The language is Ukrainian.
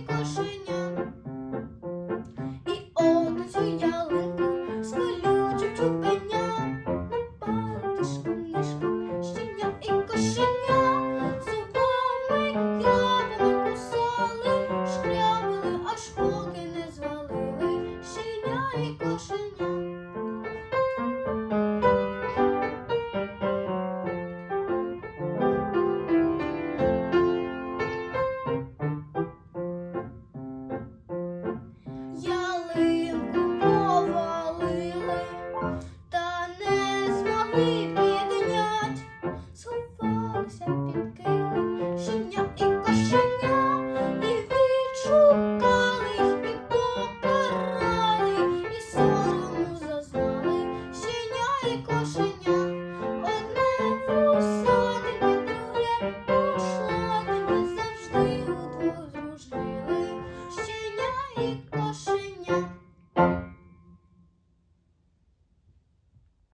кошеня. І он ялинку з колючим чубеням напали тишком щеня і кошеня, зубами лапами кусали, шкрябили, аж поки не звалили щеня і кошеня. Thank you.